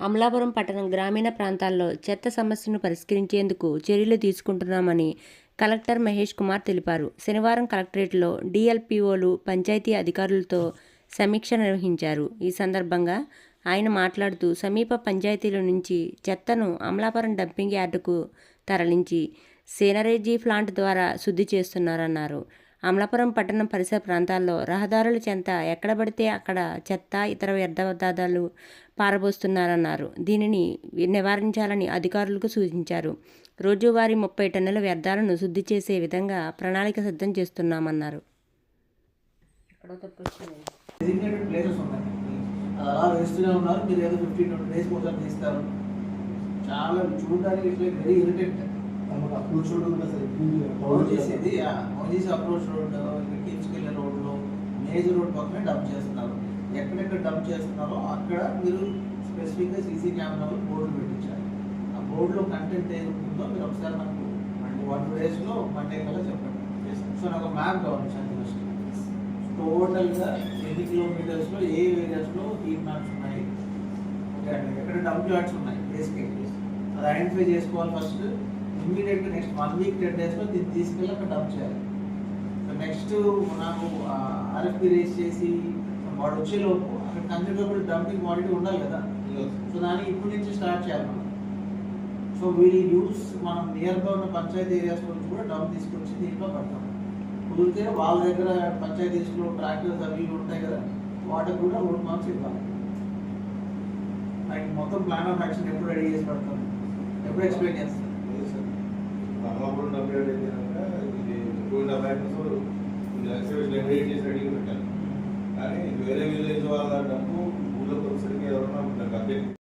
అమలాపురం పట్టణం గ్రామీణ ప్రాంతాల్లో చెత్త సమస్యను పరిష్కరించేందుకు చర్యలు తీసుకుంటున్నామని కలెక్టర్ మహేష్ కుమార్ తెలిపారు. శనివారం కలెక్టరేట్లో డిఎల్పిఓలు పంచాయతీ అధికారులతో సమీక్ష నిర్వహించారు. ఈ సందర్భంగా ఆయన మాట్లాడుతూ సమీప పంచాయతీల నుంచి చెత్తను అమలాపురం డంపింగ్ యార్డుకు తరలించి సేనరేజీ ప్లాంట్ ద్వారా శుద్ధి చేస్తున్నారన్నారు. అమలాపురం పట్టణం పరిసర ప్రాంతాల్లో రహదారుల చెంత ఎక్కడ పడితే అక్కడ చెత్త ఇతర వ్యర్థాలు పారబోస్తున్నారన్నారు. దీనిని నివారించాలని అధికారులకు సూచించారు. రోజువారీ ముప్పై టన్నుల వ్యర్థాలను శుద్ధి చేసే విధంగా ప్రణాళిక సిద్ధం చేస్తున్నామన్నారు. ఎక్కడో తప్పు వచ్చింది. డెసిగ్నేటెడ్ ప్లేసెస్ ఉన్నాయి. అది అలా వేస్తూనే ఉన్నారు. మీరు ఏదో ఫిఫ్టీన్ ట్వంటీ డేస్ కోసం తీస్తారు. చాలా చూడడానికి ఇట్లా వెరీ ఇరిటెంట్ అప్రోచ్ రోడ్ కూడా సార్? చేసేది మోజీస్ అప్రోచ్ రోడ్ కించుకెళ్ళే రోడ్లో మేజర్ రోడ్ పక్కనే డంప్ చేస్తున్నారు. ఎక్కడెక్కడ డంప్ చేస్తున్నారో అక్కడ మీరు స్పెసిఫిక్గా సీసీ కెమెరాలో బోర్డు పెట్టించాలి. ఆ బోర్డులో కంటెంట్ ఏది ఉంటుందో మీరు ఒకసారి నాకు వన్ టూ డేస్లో మండే కల్లా చెప్పండి. సో నాకు మ్యాప్ కావాలి చాలా ఫస్ట్ టోటల్గా ఎన్ని కిలోమీటర్స్లో ఏ ఏరియాస్లో హీట్ మ్యాప్స్ ఉన్నాయి? ఓకే అండి. ఎక్కడ డంప్ యార్డ్స్ ఉన్నాయి? బేసిక్ అది ఐడెంటిఫై చేసుకోవాలి ఫస్ట్ ఇమ్మీడియట్గా నెక్స్ట్ వన్ వీక్ టెన్ డేస్లో దీన్ని తీసుకెళ్ళి అక్కడ డంప్ చేయాలి. సో నెక్స్ట్ నాకు ఆర్ఎఫ్పి రేస్ చేసి వాడు వచ్చేలోపు అక్కడ కన్సిడరబుల్ డంపింగ్ క్వాలిటీ ఉండాలి కదా. సో దానికి ఇప్పటి నుంచి స్టార్ట్ చేయాలి మనం. సో వీల్ యూస్ మనం నియర్ బై ఉన్న పంచాయతీ ఏరియాస్ నుంచి కూడా డంప్ తీసుకొచ్చి దీంట్లో పడతాం కుదిరితే వాళ్ళ దగ్గర పంచాయతీస్లో ట్రాక్టర్స్ అవి ఉంటాయి కదా వాటికి కూడా రోడ్ మార్క్స్ ఇవ్వాలి. లైక్ మొత్తం ప్లాన్ ఆఫ్ యాక్షన్ ఎప్పుడు రెడీ చేసి పడతాం? ఎప్పుడు ఎక్స్ప్లెయిన్ చేస్తాం అమలాపురం డబ్బు రేట్ అయితే కనుక ఇది two and half acres excavation చేసి రెడీగా పెట్టాను. కానీ వేరే విలేజ్ వాళ్ళ డబ్బు ఊళ్ళో వచ్చేసరికి ఎవరన్నా అప్డేట్